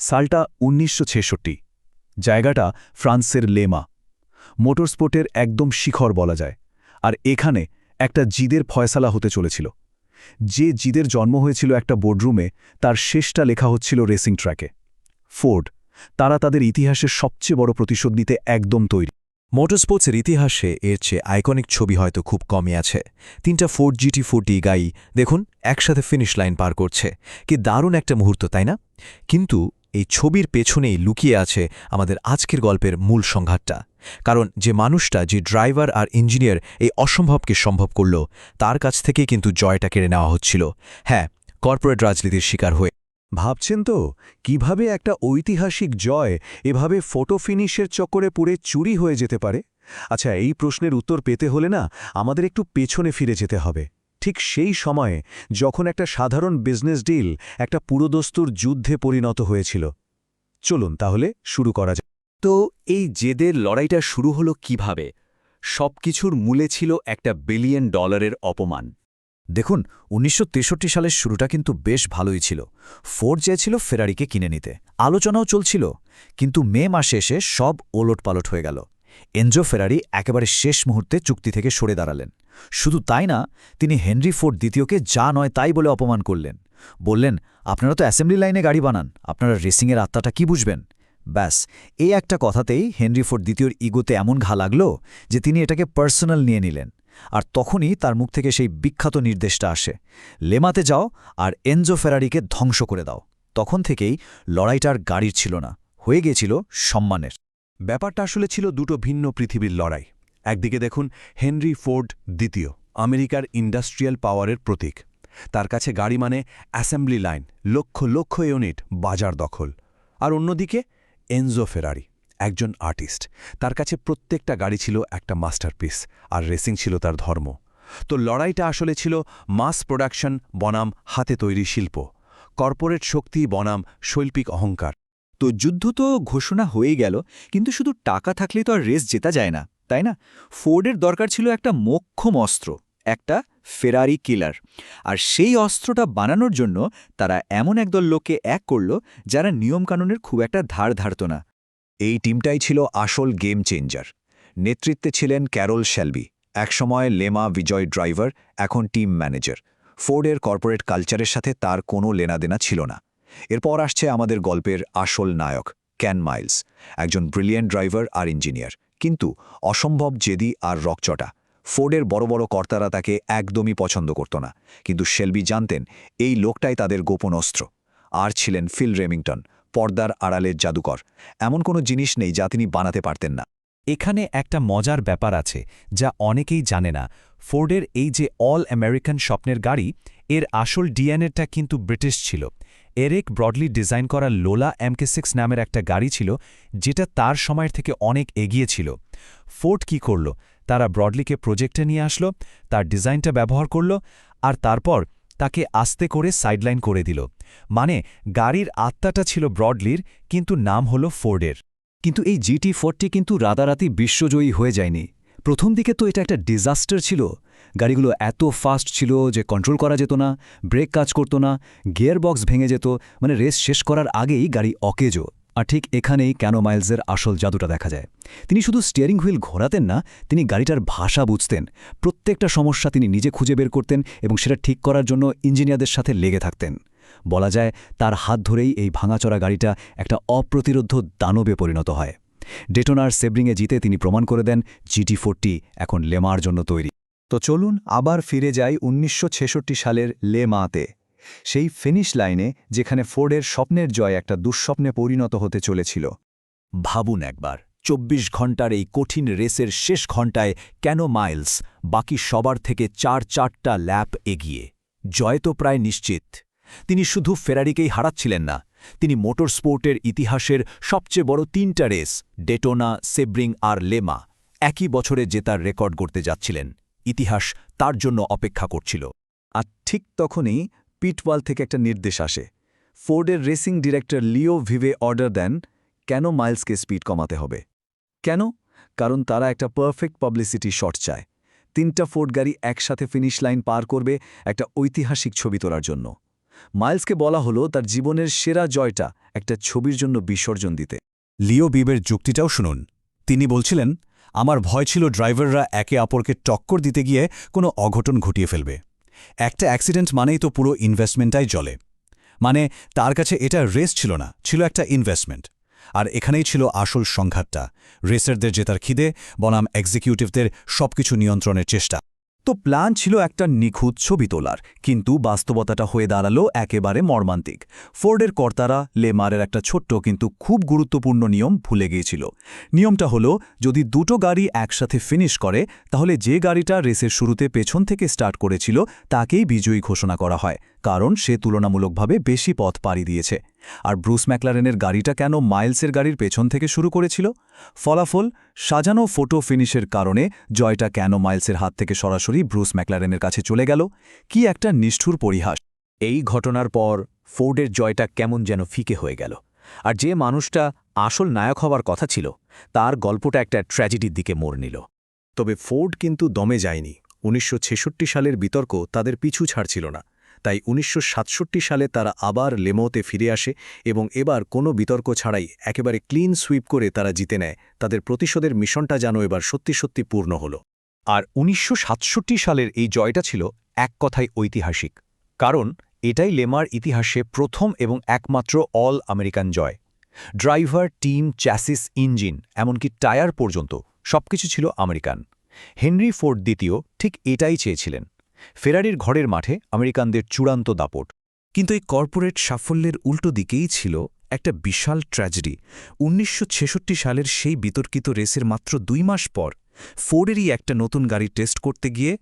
সালটা উনিশশো ছেষট্টি, জায়গাটা ফ্রান্সের লেমা। মোটরস্পোর্টের একদম শিখর বলা যায়, আর এখানে একটা জিদের ফয়সালা হতে চলেছিল। যে জিদের জন্ম হয়েছিল একটা বোর্ডরুমে, তার শেষটা লেখা হচ্ছিল রেসিং ট্র্যাকে। ফোর্ড, তারা তাদের ইতিহাসের সবচেয়ে বড় প্রতিশোধ নিতে একদম তৈরি। মোটরস্পোর্টসের ইতিহাসে এর চেয়ে আইকনিক ছবি হয়তো খুব কমই আছে। তিনটা ফোর জিটি ফোরটি গাই, দেখুন, একসাথে ফিনিশ লাইন পার করছে। কি দারুণ একটা মুহূর্ত, তাই না? কিন্তু এই ছবির পেছনেই লুকিয়ে আছে আমাদের আজকের গল্পের মূল সংঘাতটা। কারণ যে মানুষটা, যে ড্রাইভার আর ইঞ্জিনিয়ার এই অসম্ভবকে সম্ভব করল, তার কাছ থেকে কিন্তু জয়টা কেড়ে নেওয়া হচ্ছিল। হ্যাঁ কর্পোরেট রাজনীতির শিকার হয়ে। ভাবছেন তো, কীভাবে একটা ঐতিহাসিক জয় এভাবে ফটো ফিনিশের চক্করে পুড়ে চুরি হয়ে যেতে পারে? আচ্ছা এই প্রশ্নের উত্তর পেতে হলে না আমাদের একটু পেছনে ফিরে যেতে হবে। ঠিক সেই সময়ে যখন একটা সাধারণ বিজনেস ডিল একটা পুরোদস্তুর যুদ্ধে পরিণত হয়েছিল। চলুন তাহলে শুরু করা যাক। তো এই জেদের লড়াইটা শুরু হলো কীভাবে? সবকিছুর মূলে ছিল একটা বিলিয়ন ডলারের অপমান। দেখুন উনিশশো তেষট্টি সালের শুরুটা কিন্তু বেশ ভালোই ছিল। ফোর্ড চেয়েছিল ফেরারিকে কিনে নিতে। আলোচনাও চলছিল। কিন্তু মে মাসে এসে সব ওলটপালট হয়ে গেল। এনজো ফেরারি একেবারে শেষ মুহূর্তে চুক্তি থেকে সরে দাঁড়ালেন। শুধু তাই না, তিনি হেনরি ফোর্ড দ্বিতীয়কে যা নয় তাই বলে অপমান করলেন। বললেন, আপনারা তো অ্যাসেম্বলি লাইনে গাড়ি বানান, আপনারা রেসিংয়ের আত্মাটা কি বুঝবেন? ব্যাস, এই একটা কথাতেই হেনরি ফোর্ড দ্বিতীয়র ইগোতে এমন ঘা লাগল যে তিনি এটাকে পার্সোনাল নিয়ে নিলেন। আর তখনই তার মুখ থেকে সেই বিখ্যাত নির্দেশটা আসে, লেমাতে যাও আর এনজো ফেরারিকে ধ্বংস করে দাও। তখন থেকেই লড়াইটার গাড়ির ছিল না, হয়ে গিয়েছিল সম্মানের। ব্যাপারটা আসলে ছিল দুটো ভিন্ন পৃথিবীর লড়াই। একদিকে দেখুন, হেনরি ফোর্ড দ্বিতীয়, আমেরিকার ইন্ডাস্ট্রিয়াল পাওয়ারের প্রতীক। তার কাছে গাড়ি মানে assembly line, lakh lakh unit বাজার দখল। আর অন্যদিকে, এনজো ফেরারি, একজন আর্টিস্ট। তার কাছে প্রত্যেকটা গাড়ি ছিল একটা মাস্টারপিস, আর রেসিং ছিল তার ধর্ম। তো লড়াইটা আসলে ছিল মাস প্রোডাকশন বনাম হাতে তৈরি শিল্প। কর্পোরেট শক্তি বনাম শৈল্পিক অহংকার। তো যুদ্ধ তো ঘোষণা হয়েই গেল, কিন্তু শুধু টাকা থাকলেই তো আর রেস জেতা যায় না, তাই না? ফোর্ডের দরকার ছিল একটা মোক্ষম অস্ত্র, একটা ফেরারি কিলার, আর সেই অস্ত্রটা বানানোর জন্য তারা এমন একদল লোককে এক করল যারা নিয়মকানুনের খুব একটা ধার ধারত না। এই টিমটাই ছিল আসল গেম চেঞ্জার। নেতৃত্বে ছিলেন ক্যারল শেলবি একসময় লেমা বিজয় ড্রাইভার, এখন টিম ম্যানেজার। ফোর্ডের কর্পোরেট কালচারের সাথে তার কোনো লেনাদেনা ছিল না। এরপর আসছে আমাদের গল্পের আসল নায়ক, ক্যান মাইলস, একজন ব্রিলিয়েন্ট ড্রাইভার আর ইঞ্জিনিয়ার। কিন্তু অসম্ভব জেদি আর রকচটা। ফোর্ডের বড় বড় কর্তারা তাকে একদমই পছন্দ করত না। কিন্তু শেলবি জানতেন, এই লোকটাই তাদের গোপন অস্ত্র। আর ছিলেন ফিল রেমিংটন, পর্দার আড়ালের জাদুকর। এমন কোনো জিনিস নেই যা তিনি বানাতে পারতেন না। এখানে একটা মজার ব্যাপার আছে যা অনেকেই জানে না। ফোর্ডের এই যে অল আমেরিকান স্বপ্নের গাড়ি, এর আসল ডিএনএটা কিন্তু ব্রিটিশ ছিল। এরেক ব্রডলি ডিজাইন করা লোলা এমকে সিক্স নামের একটা গাড়ি ছিল, যেটা তার সময়ের থেকে অনেক এগিয়ে ছিল। ফোর্ড কি করল? তারা ব্রডলিকে প্রজেক্টে নিয়ে আসলো, তার ডিজাইনটা ব্যবহার করল, আর তারপর তাকে আস্তে করে সাইডলাইন করে দিল। মানে গাড়ির আত্মাটা ছিল ব্রডলির, কিন্তু নাম হল ফোর্ডের। কিন্তু এই জিটি ফোরটি কিন্তু রাতারাতি বিশ্বজয়ী হয়ে যায়নি। প্রথম দিকে তো এটা একটা ডিজাস্টার ছিল। গাড়িগুলো এত ফাস্ট ছিল যে কন্ট্রোল করা যেত না ব্রেক কাজ করত না গিয়ার বক্স ভেঙে যেত মানে রেস শেষ করার আগেই গাড়ি অকেজো। আর ঠিক এখানেই কেন মাইলসের আসল জাদুটা দেখা যায়। তিনি শুধু স্টিয়ারিং হুইল ঘোরাতেন না, তিনি গাড়িটার ভাষা বুঝতেন। প্রত্যেকটা সমস্যা তিনি নিজে খুঁজে বের করতেন এবং সেটা ঠিক করার জন্য ইঞ্জিনিয়ারদের সাথে লেগে থাকতেন। বলা যায় তার হাত ধরেই এই ভাঙাচড়া গাড়িটা একটা অপ্রতিরোধ দানবে পরিণত হয়। ডেটোনার সেব্রিংয়ে জিতে তিনি প্রমাণ করে দেন, জিটি ফোরটি এখন লেমার জন্য তৈরি। তো চলুন আবার ফিরে যাই উনিশশো ছেষট্টি সালের লে মাতে। সেই ফিনিশ লাইনে যেখানে ফোর্ডের স্বপ্নের জয় একটা দুঃস্বপ্নে পরিণত হতে চলেছিল। ভাবুন একবার, চব্বিশ ঘণ্টার এই কঠিন রেসের শেষ ঘণ্টায় কেন মাইলস বাকি সবার থেকে চার চারটা ল্যাপ এগিয়ে? জয় তো প্রায় নিশ্চিত। তিনি শুধু ফেরারিকেই হারাচ্ছিলেন না, তিনি মোটর স্পোর্টের ইতিহাসের সবচেয়ে বড় তিনটা রেস, ডেটোনা, সেব্রিং আর লেমা, একই বছরে জেতার রেকর্ড করতে যাচ্ছিলেন। ইতিহাস তার জন্য অপেক্ষা করছিল। আর ঠিক তখনই পিটওয়াল থেকে একটা নির্দেশ আসে। ফোর্ডের রেসিং ডিরেক্টর লিও ভিভে অর্ডার দেন, কেন মাইলসকে স্পিড কমাতে হবে? কেন? কারণ তারা একটা পারফেক্ট পাবলিসিটি শট চায়। তিনটা ফোর্ড গাড়ি একসাথে ফিনিশ লাইন পার করবে একটা ঐতিহাসিক ছবি তোলার জন্য। মাইলসকে বলা হলো তার জীবনের সেরা জয়টা একটা ছবির জন্য বিসর্জন দিতে। লিও বিবের যুক্তিটাও শুনুন। তিনি বলছিলেন, আমার ভয় ছিল ড্রাইভাররা একে অপরকে টক্কর দিতে গিয়ে কোনো অঘটন ঘটিয়ে ফেলবে। একটা অ্যাক্সিডেন্ট মানেই তো পুরো ইনভেস্টমেন্টটাই জলে মানে তার কাছে এটা রেস ছিল না, ছিল একটা ইনভেস্টমেন্ট। আর এখানেই ছিল আসল সংঘাতটা। রেসারদের জেতার খিদে, বনাম এক্সিকিউটিভদের সবকিছু নিয়ন্ত্রণের চেষ্টা। তো প্ল্যান ছিল একটা নিখুঁত ছবি তোলার, কিন্তু বাস্তবতাটা হয়ে দাঁড়াল একেবারে মর্মান্তিক। ফোর্ডের কর্তারা লেমারের একটা ছোট্ট কিন্তু খুব গুরুত্বপূর্ণ নিয়ম ভুলে গিয়েছিল। নিয়মটা হলো, যদি দুটো গাড়ি একসাথে ফিনিশ করে, তাহলে যে গাড়িটা রেসের শুরুতে পেছন থেকে স্টার্ট করেছিল, তাকেই বিজয়ী ঘোষণা করা হয়। কারণ সে তুলনামূলকভাবে বেশি পথ পাড়ি দিয়েছে। আর ব্রুস ম্যাকলারেনের গাড়িটা কেন মাইলসের গাড়ির পেছন থেকে শুরু করেছিল? ফলাফল, সাজানো ফোটো ফিনিশের কারণে জয়টা কেন মাইলসের হাত থেকে সরাসরি ব্রুস ম্যাকলারেনের কাছে চলে গেল? কি একটা নিষ্ঠুর পরিহাস। এই ঘটনার পর ফোর্ডের জয়টা কেমন যেন ফিকে হয়ে গেল। আর যে মানুষটা আসল নায়ক হবার কথা ছিল, তার গল্পটা একটা ট্র্যাজেডির দিকে মোড় নিল। তবে ফোর্ড কিন্তু দমে যায়নি। উনিশশো ছেষট্টি সালের বিতর্ক তাদের পিছু ছাড়ছিল না। তাই উনিশশো সাতষট্টি সালে তারা আবার লেমোতে ফিরে আসে এবং এবার কোনো বিতর্ক ছাড়াই একেবারে ক্লিন সুইপ করে তারা জিতে নেয়। তাদের প্রতিশোধের মিশনটা যেন এবার সত্যি সত্যি পূর্ণ হল। আর উনিশশো সাতষট্টি সালের এই জয়টা ছিল এক কথায় ঐতিহাসিক। কারণ এটাই লেমার ইতিহাসে প্রথম এবং একমাত্র অল আমেরিকান জয়। ড্রাইভার, টিম, চ্যাসিস, ইঞ্জিন, এমনকি টায়ার পর্যন্ত সবকিছু ছিল আমেরিকান। হেনরি ফোর্ড দ্বিতীয় ঠিক এটাই চেয়েছিলেন। ফেরারির ঘরের মাঠে আমেরিকানদের চূড়ান্ত দাপট। কিন্তু এই কর্পোরেট সাফল্যের উল্টো দিকেই ছিল একটা বিশাল ট্র্যাজেডি। উনিশশো ছেষট্টি সালের সেই বিতর্কিত রেসের মাত্র দুই মাস পর ফোর্ডেরই একটা নতুন গাড়ি টেস্ট করতে গিয়ে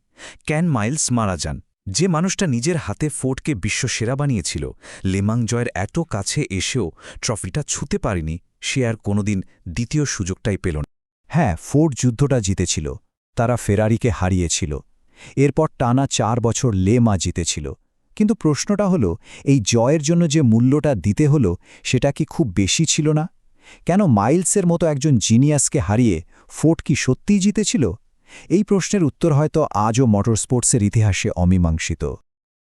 ক্যান মাইলস মারা যান। যে মানুষটা নিজের হাতে ফোর্ডকে বিশ্বসেরা বানিয়েছিল লেমাং জয়ের এত কাছে এসেও ট্রফিটা ছুতে পারেনি, সে আর কোনোদিন দ্বিতীয় সুযোগটাই পেল না। হ্যাঁ ফোর্ড যুদ্ধটা জিতেছিল, তারা ফেরারিকে হারিয়েছিল। এরপর টানা চার বছর লে মা জিতেছিল। কিন্তু প্রশ্নটা হলো, এই জয়ের জন্য যে মূল্যটা দিতে হলো, সেটা কি খুব বেশি ছিল না? কেন মাইলসের মতো একজন জিনিয়াসকে হারিয়ে ফোর্ট কি সত্যিই জিতেছিল? এই প্রশ্নের উত্তর হয়তো আজও মোটরস্পোর্টসের ইতিহাসে অমীমাংসিত।